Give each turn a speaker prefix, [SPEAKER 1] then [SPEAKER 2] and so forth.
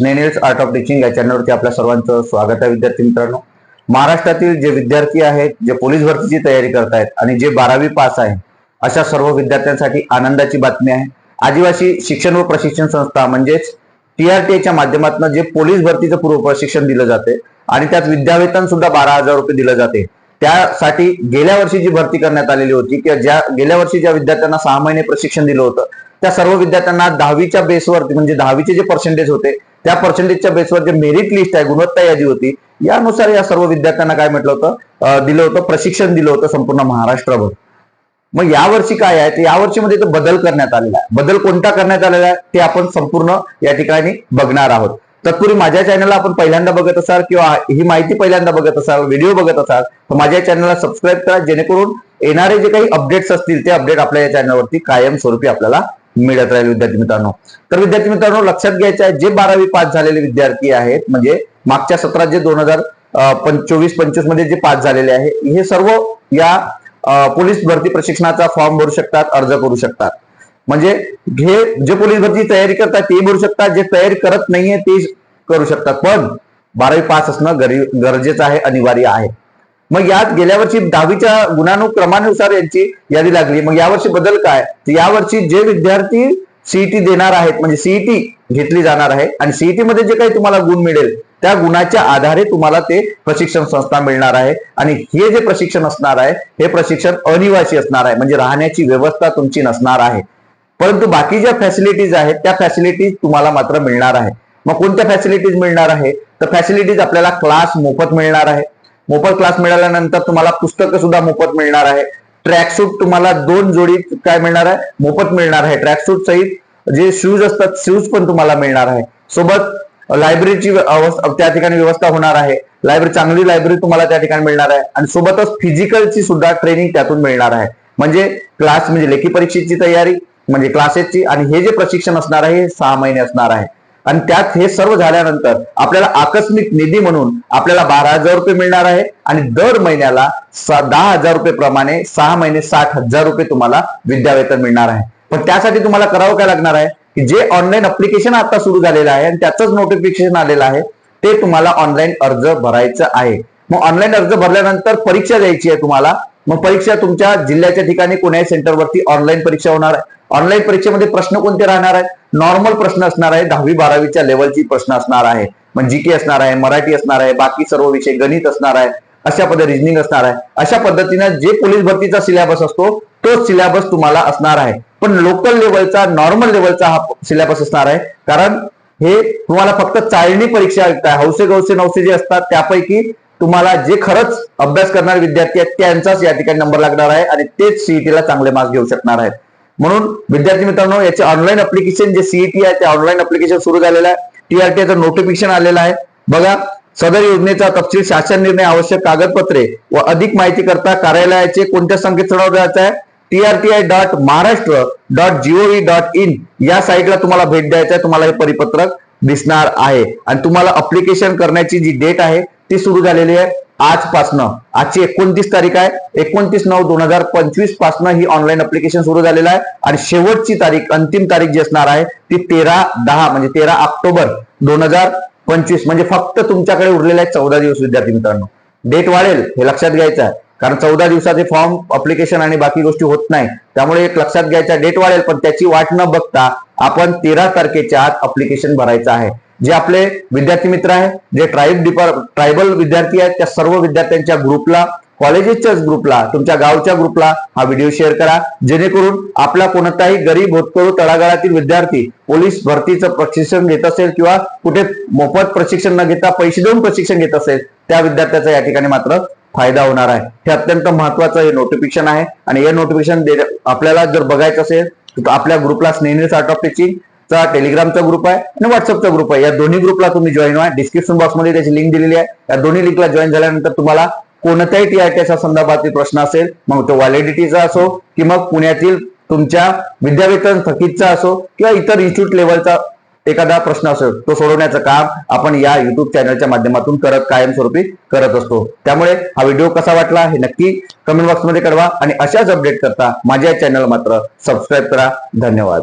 [SPEAKER 1] नेनेल्स art of teaching या चॅनलवरती आपल्या सर्वांचं स्वागत आहे विद्यार्थी मित्रांनो. महाराष्ट्रातील जे विद्यार्थी आहेत जे पोलीस भरतीची तयारी करतायत आणि जे बारावी पास आहे अशा सर्व विद्यार्थ्यांसाठी आनंदाची बातमी आहे. आदिवासी शिक्षण व प्रशिक्षण संस्था म्हणजेच टीआरटीच्या माध्यमातून जे पोलीस भरतीचं पूर्व प्रशिक्षण दिलं जाते आणि त्यात विद्यावेतन सुद्धा बारा हजार रुपये दिलं जाते. त्यासाठी गेल्या वर्षी जी भरती करण्यात आलेली होती किंवा ज्या गेल्या वर्षी ज्या विद्यार्थ्यांना सहा महिने प्रशिक्षण दिलं होतं त्या सर्व विद्यार्थ्यांना दहावीच्या बेसवरती म्हणजे दहावीचे जे पर्सेंटेज होते त्या पर्सेंटेजच्या बेसवर जे मेरिट लिस्ट आहे गुणवत्ता यादी होती यानुसार या सर्व विद्यार्थ्यांना काय म्हटलं होतं? दिलं होतं प्रशिक्षण दिलं होतं संपूर्ण महाराष्ट्रभर. मग यावर्षी काय आहे? तर यावर्षी मध्ये तो बदल करण्यात आलेला आहे. बदल कोणता करण्यात आलेला आहे? ते आपण संपूर्ण या ठिकाणी बघणार आहोत. तत्पूर्वी माझ्या चॅनलला आपण पहिल्यांदा बघत असाल किंवा ही माहिती पहिल्यांदा बघत असाल व्हिडिओ बघत असाल तर माझ्या चॅनलला सबस्क्राईब करा जेणेकरून येणारे जे काही अपडेट्स असतील ते अपडेट आपल्या या चॅनलवरती कायमस्वरूपी आपल्याला मिळत राहील विद्यार्थी मित्रांनो. तर विद्यार्थी मित्रांनो लक्षात घ्यायचं आहे जे बारावी पास झालेले विद्यार्थी आहेत म्हणजे मागच्या सत्रात जे दोन हजार चोवीस पंचवीसमध्ये जे पास झालेले आहे हे सर्व या पोलीस भरती प्रशिक्षणाचा फॉर्म भरू शकतात अर्ज करू शकतात. म्हणजे हे जे पोलीस भरती तयारी करतात ते भरू शकतात जे तयारी करत नाहीये ते करू शकतात. पण बारावी पास असणं गरजेचं आहे अनिवार्य आहे. मग यात गेल्या वर्षी दहावीच्या गुणानुक्रमानुसार यांची यादी लागली. मग यावर्षी बदल काय? यावर्षी जे विद्यार्थी सीईटी देणार आहेत म्हणजे सीईटी घेतली जाणार आहे आणि सीईटी मध्ये जे काही तुम्हाला गुण मिळेल त्या गुणाच्या आधारे तुम्हाला ते प्रशिक्षण संस्था मिळणार आहे. आणि हे जे प्रशिक्षण असणार आहे हे प्रशिक्षण अनिवासी असणार आहे. म्हणजे राहण्याची व्यवस्था तुमची नसणार आहे. परंतु बाकी ज्या फॅसिलिटीज आहेत त्या फॅसिलिटीज तुम्हाला मात्र मिळणार आहे. मग कोणत्या फॅसिलिटीज मिळणार आहे? तर फॅसिलिटीज आपल्याला क्लास मोफत मिळणार आहे. मोफत क्लास मिळाल्यानंतर तुम्हाला पुस्तकं सुद्धा मोफत मिळणार आहे. ट्रॅकसूट तुम्हाला दोन जोडी काय मिळणार आहे? मोफत मिळणार आहे. ट्रॅकसूट सहित जे शूज असतात शूज पण तुम्हाला मिळणार आहे. सोबत लायब्ररीची त्या ठिकाणी व्यवस्था होणार आहे. लायब्ररी चांगली लायब्ररी तुम्हाला त्या ठिकाणी मिळणार आहे. आणि सोबतच फिजिकलची सुद्धा ट्रेनिंग त्यातून मिळणार आहे. म्हणजे क्लास म्हणजे लेखी परीक्षेची तयारी म्हणजे क्लासेसची आणि हे जे प्रशिक्षण असणार आहे हे सहा महिने असणार आहे. आणि त्यात हे सर्व झाल्यानंतर आपल्याला आकस्मिक निधी म्हणून आपल्याला बारा हजार रुपये मिळणार आहे आणि दर महिन्याला दहा हजार रुपये प्रमाणे सहा महिने साठ हजार रुपये तुम्हाला विद्यावेतन मिळणार आहे. पण त्यासाठी तुम्हाला करावं काय लागणार आहे? की जे ऑनलाईन अप्लिकेशन आता सुरू झालेलं आहे आणि त्याचंच नोटिफिकेशन आलेलं आहे ते तुम्हाला ऑनलाईन अर्ज भरायचं आहे. मग ऑनलाईन अर्ज भरल्यानंतर परीक्षा द्यायची आहे तुम्हाला. मग परीक्षा तुमच्या जिल्ह्याच्या ठिकाणी कोण्याही सेंटरवरती ऑनलाईन परीक्षा होणार आहे. ऑनलाईन परीक्षेमध्ये प्रश्न कोणते राहणार आहेत? नॉर्मल प्रश्न असणार आहे दहावी बारावीच्या लेवलची प्रश्न असणार आहे. म्हणजे जी के असणार आहे मराठी असणार आहे बाकी सर्व विषय गणित असणार आहे अशा पद्धती रिजनिंग असणार आहे. अशा पद्धतीनं जे पोलीस भरतीचा सिलेबस असतो तोच सिलेबस तुम्हाला असणार आहे. पण लोकल लेवलचा नॉर्मल लेवलचा हा सिलेबस असणार आहे. कारण हे तुम्हाला फक्त चाळणी परीक्षा काय हौसे गौसे नवसे जे असतात त्यापैकी तुम्हाला जे खरंच अभ्यास करणारे विद्यार्थी आहेत त्यांचाच या ठिकाणी नंबर लागणार आहे आणि तेच सीईटीला चांगले मार्क्स घेऊ शकणार आहेत. म्हणून विद्यार्थी मित्रांनो याचे ऑनलाईन अप्लिकेशन जे सीईटी आहे ते ऑनलाईन अप्लिकेशन सुरू झालेलं आहे. टीआरटीचं नोटिफिकेशन आलेलं आहे. बघा सदर योजनेचा तपशील शासन निर्णय आवश्यक कागदपत्रे व अधिक माहिती करता कार्यालयाचे कोणत्या संकेतस्थळावर जायचं आहे? TRTI dot Maharashtra dot GOV dot in या साईटला तुम्हाला भेट द्यायचं आहे. तुम्हाला हे परिपत्रक दिसणार आहे. आणि तुम्हाला अप्लिकेशन करण्याची जी डेट आहे ती सुरू झालेली आहे. आजपासनं आजची एकोणतीस तारीख आहे. एकोणतीस नऊ दोन हजार पंचवीस पासनं ही ऑनलाईन अप्लिकेशन सुरू झालेलं आहे. आणि शेवटची तारीख अंतिम तारीख जी असणार आहे ती तेरा दहा म्हणजे तेरा ऑक्टोबर दोन हजार पंचवीस. म्हणजे फक्त तुमच्याकडे उरलेले आहे चौदा दिवस विद्यार्थी मित्रांनो. डेट वाढेल हे लक्षात घ्यायचं आहे. कारण चौदा दिवसाचे फॉर्म अप्लिकेशन आणि बाकी गोष्टी होत नाही. त्यामुळे एक लक्षात घ्यायचं डेट वाढेल पण त्याची वाट न बघता आपण तेरा तारखेच्या आत अप्लिकेशन भरायचं आहे. जे आपले विद्यार्थी मित्र आहेत जे ट्राईब डिपार्ट ट्रायबल विद्यार्थी आहेत त्या सर्व विद्यार्थ्यांच्या ग्रुपला कॉलेजेसच्याच ग्रुपला तुमच्या गावच्या ग्रुपला हा व्हिडिओ शेअर करा. जेणेकरून आपला कोणताही गरीब होतकरू तळागाळातील विद्यार्थी पोलीस भरतीचं प्रशिक्षण घेत असेल किंवा कुठे मोफत प्रशिक्षण न घेता पैसे देऊन प्रशिक्षण घेत असेल त्या विद्यार्थ्याचा या ठिकाणी मात्र फायदा होणार आहे. हे अत्यंत महत्वाचं हे नोटिफिकेशन आहे आणि हे नोटिफिकेशन आपल्याला जर बघायचं असेल तर आपल्या ग्रुपला स्नेहिल आर्ट ऑफ टीचिंग चा टेलिग्रामचा ग्रुप आहे आणि व्हॉट्सअपचा ग्रुप आहे. या दोन्ही ग्रुपला तुम्ही जॉईन व्हा. डिस्क्रिप्शन बॉक्समध्ये त्याची लिंक दिलेली आहे. या दोन्ही लिंकला जॉईन झाल्यानंतर तुम्हाला कोणत्याही टीआरटीच्या संदर्भातील प्रश्न असेल मग तो व्हॅलिडिटीचा असो की मग पुण्यातील तुमच्या विद्यावेतन थकीतचा असो किंवा इतर इन्स्टिट्यूट लेवलचा एखादा प्रश्न असेल तो सोडवण्याचं काम आपण या युट्यूब चॅनलच्या माध्यमातून करत कायमस्वरूपी करत असतो. त्यामुळे हा व्हिडिओ कसा वाटला हे नक्की कमेंट बॉक्समध्ये कळवा आणि अशाच अपडेट करता माझ्या चॅनल मात्र सबस्क्राईब करा. धन्यवाद.